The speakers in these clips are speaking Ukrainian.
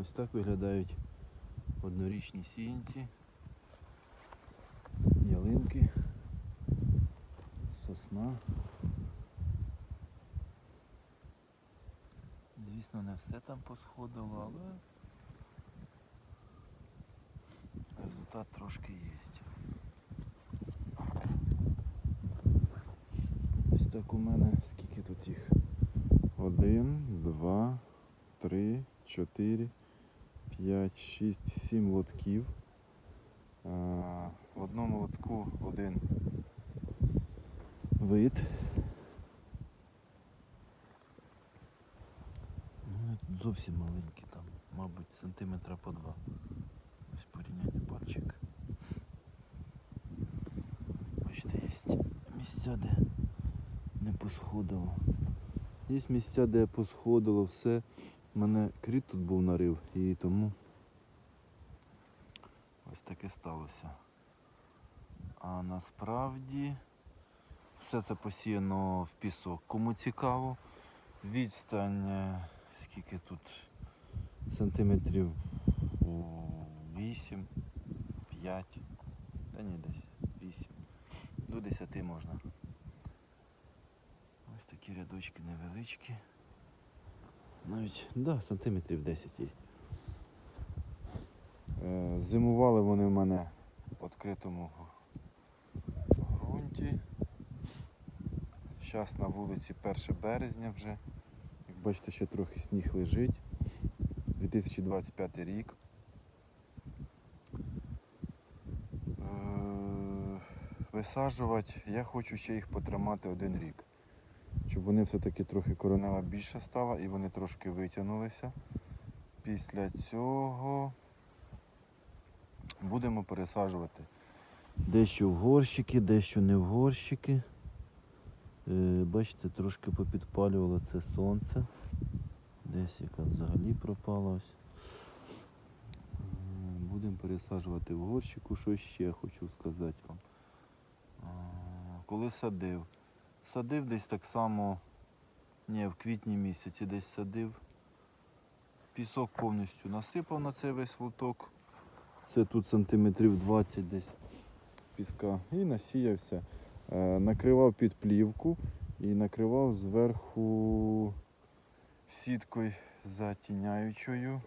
Ось так виглядають однорічні сіянці, ялинки, сосна. Звісно, не все там посходило, але результат трошки є. Ось так у мене скільки тут їх? Один, два, три, чотири, п'ять, шість, сім лотків. В одному лотку один вид. Ну, зовсім маленький там, мабуть, сантиметра по два. Ось порівняння пальчик. Бачите, є місця, де не посходило. Є місця, де посходило все. Мене кріт тут був нарив і тому ось таке сталося. А насправді все це посіяно в пісок. Кому цікаво, відстань е, скільки тут сантиметрів 8, 5, та ні, десь 8. До 10 можна. Ось такі рядочки невеличкі. Навіть, да, сантиметрів 10 є. Е, Зимували вони в мене в відкритому ґрунті. Зараз на вулиці 1 березня вже. Як бачите, ще трохи сніг лежить. 2025 рік. Е, Висаджувати я хочу ще їх потримати один рік. Щоб вони все-таки трохи коронева більша стала і вони трошки витягнулися. Після цього будемо пересаджувати. Дещо в горщики, дещо не в горщики. Е, бачите, трошки попідпалювало це сонце. Десь яка взагалі пропала ось. Е, Будемо пересаджувати в горщику. Що ще хочу сказати вам. Коли садив. Садив десь так само, ні, в квітні місяці десь садив. Пісок повністю насипав на цей весь лоток. Це тут сантиметрів 20 десь піска. І насіявся. Е, накривав під плівку і накривав зверху сіткою затіняючою.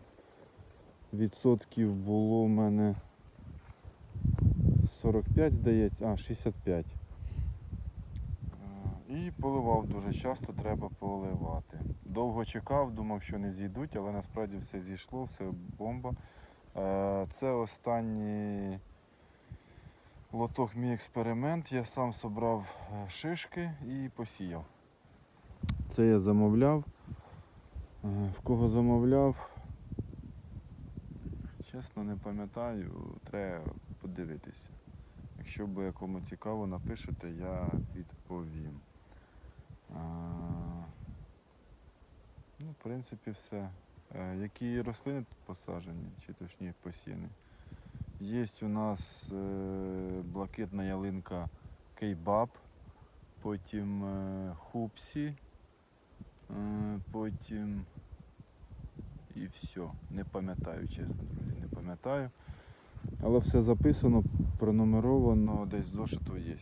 Відсотків було в мене 45, здається, а 65. І поливав дуже часто, треба поливати. Довго чекав, думав, що не зійдуть, але насправді все зійшло, все бомба. Е, Це останній лоток мій експеримент. Я сам собрав е, шишки і посіяв. Це я замовляв. Е, В кого замовляв? Чесно, не пам'ятаю, треба подивитися. Якщо буде кому цікаво, напишете, я відповім. Ну, в принципі, все. Е, Які рослини тут посаджені, чи точніше посіяні? Є у нас е, блакитна ялинка кейбаб, потім е, хупсі, потім і все. Не пам'ятаю, чесно, друзі, не пам'ятаю. Але все записано, пронумеровано, десь зошиту є.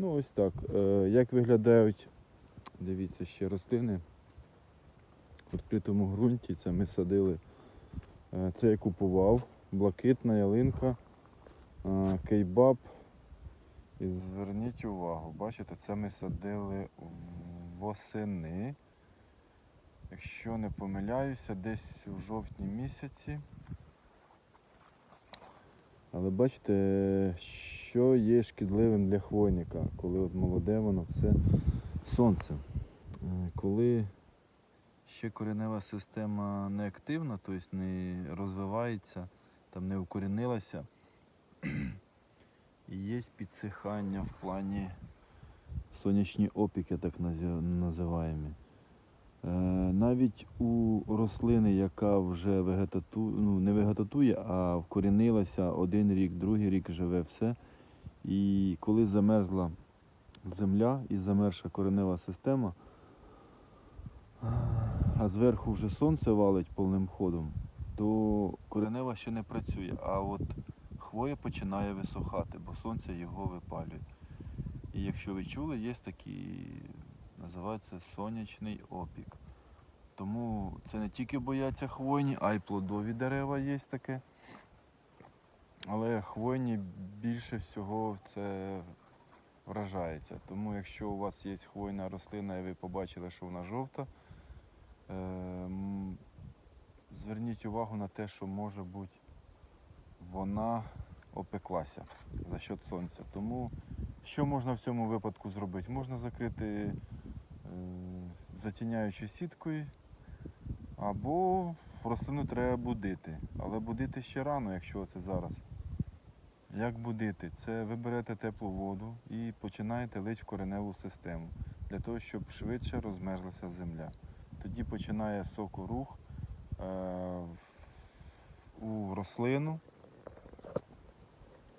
Ну ось так. Е, Як виглядають, дивіться, ще рослини в відкритому ґрунті. Це ми садили. Е, Це я купував. Блакитна ялинка, е, кейбаб. І зверніть увагу, бачите, це ми садили восени. Якщо не помиляюся, десь у жовтні місяці. Але бачите, що є шкідливим для хвойника, коли от молоде воно все сонце. Е, Коли ще коренева система не активна, тобто не розвивається, там не укорінилася, і є підсихання в плані сонячні опіки, так називаємо. Е, Навіть у рослини, яка вже вегетату... ну, не вегетатує, а вкорінилася один рік, другий рік живе все. І коли замерзла земля і замерша коренева система, а зверху вже сонце валить повним ходом, то коренева ще не працює, а от хвоя починає висохати, бо сонце його випалює. І якщо ви чули, є такий, називається сонячний опік. Тому це не тільки бояться хвойні, а й плодові дерева є таке. Але хвойні більше всього це вражається. Тому якщо у вас є хвойна рослина і ви побачили, що вона жовта, е, зверніть увагу на те, що може бути вона опеклася за счет сонця. Тому що можна в цьому випадку зробити? Можна закрити затіняючою сіткою, або рослину треба будити. Але будити ще рано, якщо це зараз. Як будити? Це ви берете теплу воду і починаєте лити в кореневу систему для того, щоб швидше розмерзлася земля. Тоді починає сокорух е, у рослину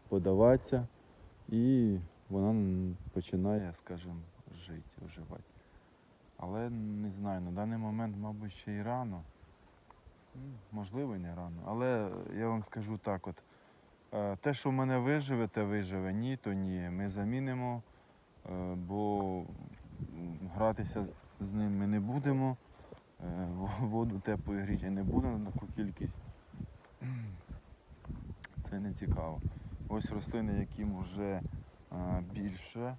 подаватися і вона починає, скажімо, жити, оживати. Але не знаю, на даний момент, мабуть, ще й рано. Можливо, і не рано. Але я вам скажу так: от е, те, що в мене виживе, те виживе, ні, то ні. Ми замінимо, е, бо гратися з ним ми не будемо. Е, Воду теплою гріти не будемо на таку кількість. Це не цікаво. Ось рослини, яким вже більше.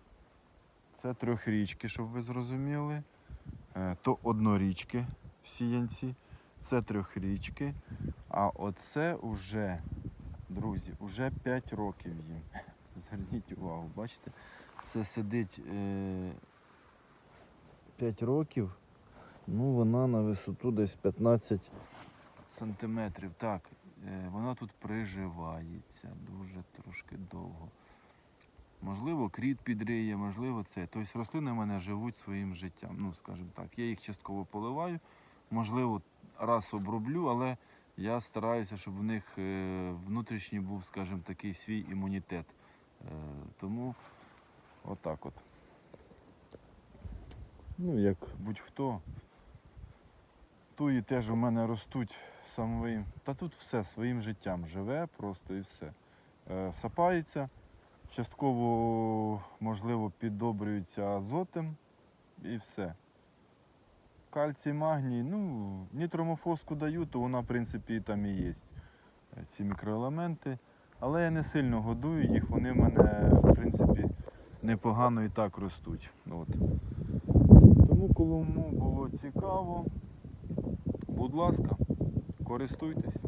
Це трьохрічки, щоб ви зрозуміли. Е, То однорічки сіянці, це трьохрічки. А оце вже, друзі, вже 5 років їм. Зверніть увагу, бачите? Це сидить е, 5 років. Ну, вона на висоту десь 15 сантиметрів. Так, е, вона тут приживається дуже трошки довго. Можливо, кріт підриє, можливо, це. Тобто рослини в мене живуть своїм життям. Ну, скажімо так, я їх частково поливаю, можливо, раз оброблю, але я стараюся, щоб в них е, внутрішній був, скажімо, такий свій імунітет. Е, Тому отак от. Ну, як будь-хто. Туї теж у мене ростуть самим. Та тут все своїм життям живе просто і все. Е, Сапається, частково, можливо, піддобрюється азотом і все. Кальцій, магній, ну, нітромофоску даю, то вона, в принципі, там і є. е, Ці мікроелементи. Але я не сильно годую їх, вони в мене, в принципі, непогано і так ростуть. От. Тому кому було цікаво, будь ласка, користуйтесь.